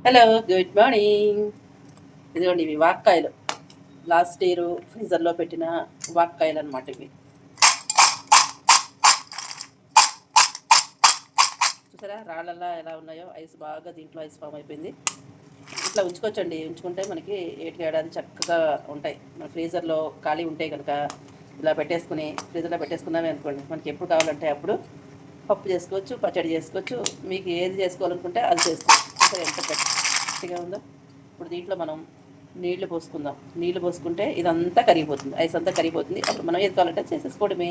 Hello good morning ఇదిగోండి ఇవి వాక్కాయలు. Last year ఫ్రీజర్లో పెట్టిన వాక్కాయలు అనమాట ఇవి. చూసారా? రాళ్ళల్లా ఎలా ఉన్నాయో? ఐస్ బాగా దీంట్లో ఐస్ ఫామ్ అయిపోయింది. ఇట్లా ఉంచుకోవచ్చండి. ఉంచుకుంటే మనకి ఏటికి ఏడాది చక్కగా ఉంటాయి. మన ఫ్రీజర్లో ఖాళీ ఉంటాయి కనుక ఇలా పెట్టేసుకుని ఫ్రీజర్లో పెట్టేసుకున్నామే అనుకోండి. మనకి ఎప్పుడు కావాలంటే అప్పుడు పప్పు చేసుకోవచ్చు పచ్చడి చేసుకోవచ్చు. మీకు ఏది చేసుకోవాలనుకుంటే అది చేసుకోవచ్చు. చూసారా ఎంత గట్టిగా ఉందో. ఇప్పుడు దీంట్లో మనం నీళ్ళు పోసుకుందాం. నీళ్ళు పోసుకుంటే ఇదంతా కరిగిపోతుంది. ఐస్ అంతా కరిగిపోతుంది. అప్పుడు మనం ఏది కావాలంటే చేసేసుకోవడమే.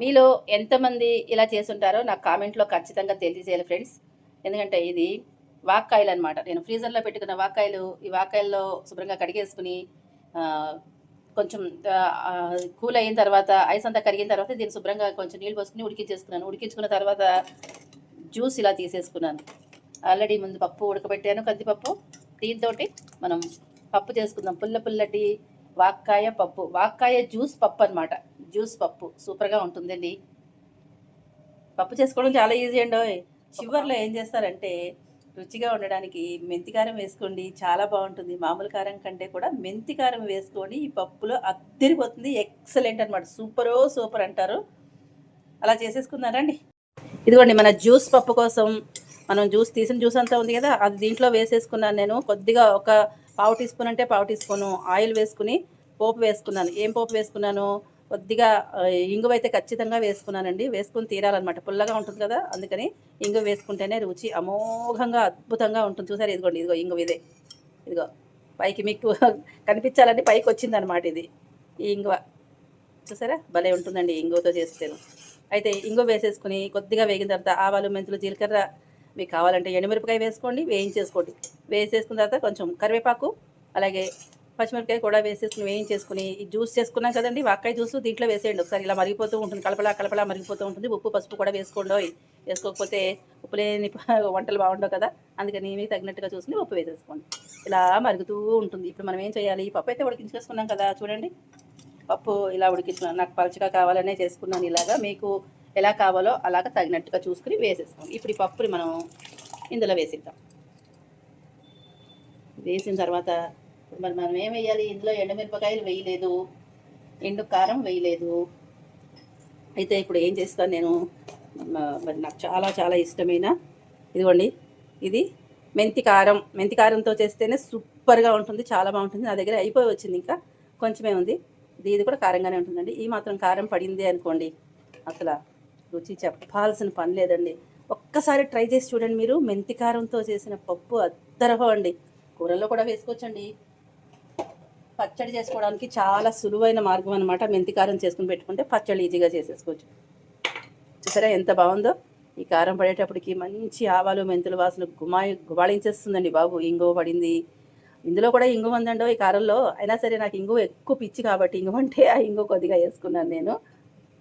మీలో ఎంతమంది ఇలా చేస్తుంటారో నాకు కామెంట్లో ఖచ్చితంగా తెలియజేయాలి ఫ్రెండ్స్. ఎందుకంటే ఇది వాక్కాయలు అనమాట నేను ఫ్రీజర్లో పెట్టుకున్న వాక్కాయలు ఈ వాక్కాయల్లో శుభ్రంగా కడిగేసుకుని కొంచెం కూల్ అయిన తర్వాత ఐస్ అంతా కరిగిన తర్వాత దీన్ని శుభ్రంగా కొంచెం నీళ్ళు పోసుకుని ఉడికించేసుకున్నాను. ఉడికించుకున్న తర్వాత జ్యూస్ ఇలా తీసేసుకున్నాను. ఆల్రెడీ ముందు పప్పు ఉడకబెట్టాను కందిపప్పు. దీంతో మనం పప్పు చేసుకుందాం. పుల్ల పుల్లటి వాక్కాయ పప్పు. వాక్కాయ జ్యూస్ పప్పు అన్నమాట. జ్యూస్ పప్పు. సూపర్గా ఉంటుందండి. పప్పు చేసుకోవడం చాలా ఈజీ అండి. చివర్లో ఏం చేస్తారంటే రుచిగా ఉండడానికి మెంతి కారం వేసుకోండి చాలా బాగుంటుంది. మామూలు కారం కంటే కూడా మెంతి కారం వేసుకొని ఈ పప్పులో అద్దరిపోతుంది. ఎక్సలెంట్ అనమాట సూపరో సూపర్ అంటారు. అలా చేసేసుకున్నారండి ఇదిగోండి మన జ్యూస్ పప్పు కోసం మనం జ్యూస్ తీసిన జ్యూస్ అంతా ఉంది కదా అది దీంట్లో వేసేసుకున్నాను నేను. కొద్దిగా ఒక పావు టీ స్పూన్ అంటే పావు టీ స్పూను ఆయిల్ వేసుకుని పోపు వేసుకున్నాను. ఏం పోపు వేసుకున్నాను? కొద్దిగా ఇంగువైతే ఇంగువ అయితే ఖచ్చితంగా వేసుకున్నానండి. వేసుకుని తీరాలన్నమాట. పుల్లగా ఉంటుంది కదా అందుకని ఇంగు వేసుకుంటేనే రుచి అమోఘంగా అద్భుతంగా ఉంటుంది. చూసారు? ఇదిగోండి ఇదిగో ఇంగువ ఇదే. ఇదిగో పైకి మీకు కనిపించాలని పైకి వచ్చిందనమాట ఇది. ఈ ఇంగువ. చూసారా? భలే ఉంటుందండి ఇంగువతో చేస్తేను అయితే ఇంగు వేసేసుకుని కొద్దిగా వేగిన తర్వాత ఆవాలు మెంతులు జీలకర్ర మీకు కావాలంటే ఎండుమిరపకాయ వేసుకోండి వేయించేసుకోండి. వేసేసుకున్న తర్వాత కొంచెం కరివేపాకు అలాగే పచ్చిమిరపకాయ కూడా వేసేసుకుని వేయించేసుకుని ఈ జ్యూస్ చేసుకున్నాం కదండి వాకాయ జ్యూస్ దీంట్లో వేసేయండి. ఒకసారి ఇలా మరిగిపోతూ ఉంటుంది కలపలా కలపలా మరిగిపోతూ ఉంటుంది. ఉప్పు పసుపు కూడా వేసుకోండి. వేసుకోకపోతే ఉప్పు లేని వంటలు బాగుండవు కదా. అందుకని మీకు తగినట్టుగా చూసుకుని ఉప్పు వేసేసుకోండి. ఇలా మరుగుతూ ఉంటుంది. ఇప్పుడు మనం ఏం చేయాలి? ఈ పప్పు అయితే ఉడికించేసుకున్నాం కదా చూడండి. పప్పు ఇలా ఉడికించుకున్నాను నాకు పలుచగా కావాలనే చేసుకున్నాను ఇలాగా. మీకు ఎలా కావాలో అలాగ తగినట్టుగా చూసుకుని వేసేసుకోండి. ఇప్పుడు ఈ పప్పుని మనం ఇందులో వేసిద్దాం. వేసిన తర్వాత ఇప్పుడు మరి మనం ఏం వేయాలి? ఇందులో ఎండుమిరపకాయలు వేయలేదు. ఎండు కారం వేయలేదు. అయితే ఇప్పుడు ఏం చేస్తాను నేను? మరి నాకు చాలా చాలా ఇష్టమైన ఇదిగోండి. ఇది మెంతి కారం మెంతి కారంతో చేస్తేనే సూపర్గా ఉంటుంది చాలా బాగుంటుంది. నా దగ్గర అయిపోయి వచ్చింది ఇంకా కొంచెమే ఉంది. ఇది ఇది కూడా కారంగానే ఉంటుందండి. ఈ మాత్రం కారం పడింది అనుకోండి అసలు రుచి చెప్పాల్సిన పని లేదండి. ఒక్కసారి ట్రై చేసి చూడండి మీరు. మెంతి కారంతో చేసిన పప్పు అద్దరహం అండి. కూరల్లో కూడా వేసుకోవచ్చండి. పచ్చడి చేసుకోవడానికి చాలా సులువైన మార్గం అనమాట మెంతి కారం చేసుకుని పెట్టుకుంటే పచ్చడి ఈజీగా చేసేసుకోవచ్చు. చూసారా ఎంత బాగుందో. ఈ కారం పడేటప్పటికి మంచి ఆవాలు మెంతులు వాసన గుమాయి గుబాళించేస్తుందండి బాబు. ఇంగువ పడింది. ఇందులో కూడా ఇంగువ ఉందండో ఈ కారంలో. అయినా సరే నాకు ఇంగువ ఎక్కువ పిచ్చి కాబట్టి ఇంగువ అంటే ఆ ఇంగువ కొద్దిగా వేసుకున్నాను నేను.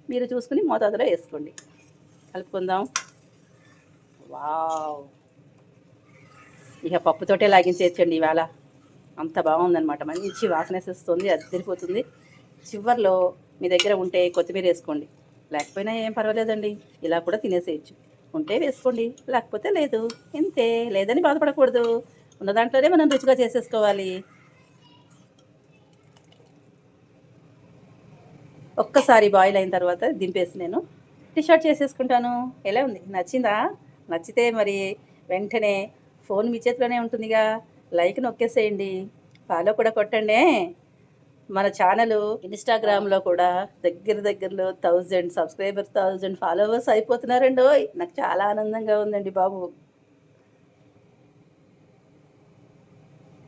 మీరు చూసుకుని మోతాదులో వేసుకోండి. కలుపుకుందాం. వావ్! ఇక పప్పుతోటే లాగించేయచ్చండి ఇవాళ. అంత బాగుందనమాట మంచి వాసన వేసేస్తుంది అద్దరిపోతుంది. చివర్లో మీ దగ్గర ఉంటే కొత్తిమీర వేసుకోండి. లేకపోయినా ఏం పర్వాలేదండి. ఇలా కూడా తినేసేయచ్చు. ఉంటే వేసుకోండి. లేకపోతే లేదు. ఇంతే. లేదని బాధపడకూడదు. ఉన్న దాంట్లోనే మనం రుచిగా చేసేసుకోవాలి. ఒక్కసారి బాయిల్ అయిన తర్వాత దింపేసి నేను టీషర్ట్ చేసేసుకుంటాను. ఎలా ఉంది? నచ్చిందా? నచ్చితే మరి వెంటనే ఫోన్ మీ చేతిలోనే ఉంటుందిగా. లైక్ నొక్కేసేయండి. ఫాలో కూడా కొట్టండి. మన ఛానల్ ఇన్స్టాగ్రామ్లో కూడా దగ్గర దగ్గరలో థౌజండ్ సబ్స్క్రైబర్స్ థౌజండ్ ఫాలోవర్స్ అయిపోతున్నారండి. ఓయ్ నాకు చాలా ఆనందంగా ఉందండి బాబు.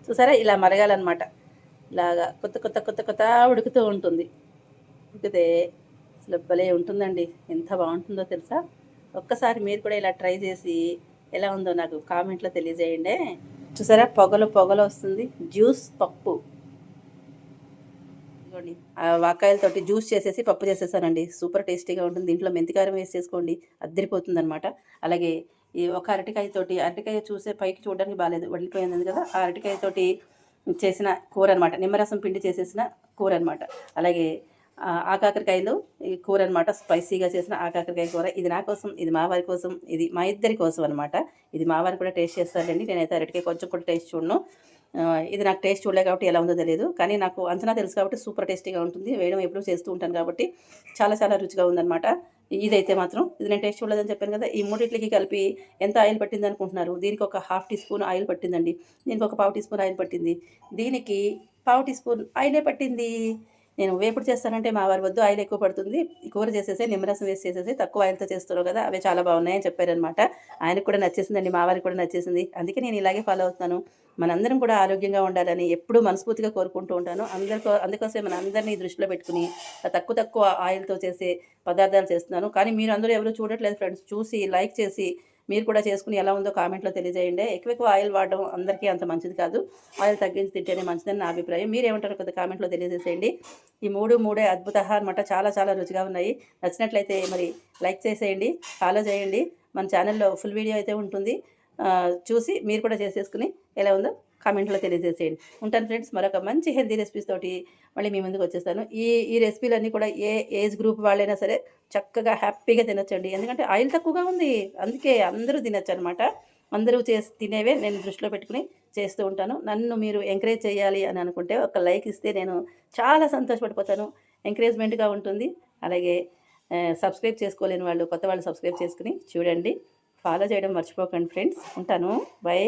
చూసారా? ఇలా మరగాలన్నమాట. ఇలాగా కొత్త కొత్త కొత్త కొత్త ఉడుకుతూ ఉంటుంది. ఉడికితే అసలు భలే ఉంటుందండి. ఎంత బాగుంటుందో తెలుసా? ఒక్కసారి మీరు కూడా ఇలా ట్రై చేసి ఎలా ఉందో నాకు కామెంట్లో తెలియజేయండి. చూసారా? పొగలు పొగలు వస్తుంది. జ్యూస్ పప్పు. చేసుకోండి వాకాయలతోటి జ్యూస్ చేసేసి పప్పు చేసేసానండి. సూపర్ టేస్టీగా ఉంటుంది. దీంట్లో మెంతికారం వేసేసుకోండి. అద్దరిపోతుంది అనమాట అలాగే ఈ ఒక అరటికాయతోటి అరటికాయ చూసే పైకి చూడడానికి బాగాలేదు వడిలిపోయింది కదా ఆ అరటికాయతోటి చేసిన కూర అనమాట నిమ్మరసం పిండి చేసేసిన కూర అనమాట అలాగే ఆ, ఆకాకరకాయలు ఈ కూర అనమాట స్పైసీగా చేసిన ఆకాకరకాయ కూర. ఇది నా కోసం ఇది మా వారి కోసం ఇది మా ఇద్దరి కోసం అనమాట ఇది మా వారు కూడా టేస్ట్ చేస్తారండి. నేనైతే అరటికాయ కొంచెం కూడా టేస్ట్ చూడను. ఇది నాకు టేస్ట్ చూడలే కాబట్టి ఎలా ఉందో తెలియదు కానీ నాకు అంచనా తెలుసు కాబట్టి సూపర్ టేస్టీగా ఉంటుంది. వేయడం ఎప్పుడూ చేస్తూ ఉంటాను కాబట్టి చాలా చాలా రుచిగా ఉందన్నమాట. ఇదైతే మాత్రం. ఇది నేను టేస్ట్ చూడలేదని చెప్పాను కదా ఈ మూడిట్లకి కలిపి ఎంత ఆయిల్ పట్టింది అనుకుంటున్నారు? దీనికి ఒక హాఫ్ టీ స్పూన్ ఆయిల్ పట్టిందండి. దీనికి ఒక పావు టీ స్పూన్ ఆయిల్ పట్టింది. దీనికి పావు టీ స్పూన్ ఆయిలే పట్టింది. నేను వేపుడు చేస్తానంటే మా వారి వద్దు ఆయిల్ ఎక్కువ పడుతుంది. కూర చేసేసి నిమ్మరసం వేసి చేసేసి తక్కువ ఆయిల్తో చేస్తున్నావు కదా అవి చాలా బాగున్నాయని చెప్పారనమాట ఆయనకు కూడా నచ్చేసిందండి మా వారికి కూడా నచ్చేసింది. అందుకే నేను ఇలాగే ఫాలో అవుతున్నాను. మనందరం కూడా ఆరోగ్యంగా ఉండాలని ఎప్పుడూ మనస్ఫూర్తిగా కోరుకుంటూ ఉంటాను. అందరికో అందుకోసమే మన అందరినీ దృష్టిలో పెట్టుకుని తక్కువ తక్కువ ఆయిల్తో చేసే పదార్థాలు చేస్తున్నాను. కానీ మీరు అందరూ ఎవరు చూడట్లేదు ఫ్రెండ్స్ చూసి లైక్ చేసి మీరు కూడా చేసుకుని ఎలా ఉందో కామెంట్లో తెలియజేయండి. ఎక్కువ ఎక్కువ ఆయిల్ వాడడం అందరికీ అంత మంచిది కాదు. ఆయిల్ తగ్గించి తింటేనే మంచిదని నా అభిప్రాయం. మీరేమంటారు కొద్దిగా కామెంట్లో తెలియజేసేయండి. ఈ మూడు మూడే అద్భుత అనమాట చాలా చాలా రుచిగా ఉన్నాయి. నచ్చినట్లయితే మరి లైక్ చేసేయండి ఫాలో చేయండి. మన ఛానల్లో ఫుల్ వీడియో అయితే ఉంటుంది. చూసి మీరు కూడా చేసేసుకుని ఎలా ఉందో కామెంట్లో తెలియజేసేయండి. ఉంటాను ఫ్రెండ్స్ మరొక మంచి హెల్తీ రెసిపీస్ తోటి మళ్ళీ మీ ముందుకు వచ్చేస్తాను. ఈ ఈ రెసిపీలన్నీ కూడా ఏ ఏజ్ గ్రూప్ వాళ్ళైనా సరే చక్కగా హ్యాపీగా తినొచ్చండి. ఎందుకంటే ఆయిల్ తక్కువగా ఉంది. అందుకే అందరూ తినొచ్చు అనమాట అందరూ చేసి తినేవే నేను దృష్టిలో పెట్టుకుని చేస్తూ ఉంటాను. నన్ను మీరు ఎంకరేజ్ చేయాలి అని అనుకుంటే ఒక లైక్ ఇస్తే నేను చాలా సంతోషపడిపోతాను. ఎంకరేజ్మెంట్గా ఉంటుంది. అలాగే సబ్స్క్రైబ్ చేసుకోలేని వాళ్ళు కొత్త వాళ్ళు సబ్స్క్రైబ్ చేసుకుని చూడండి. ఫాలో చేయడం మర్చిపోకండి ఫ్రెండ్స్. ఉంటాను. బై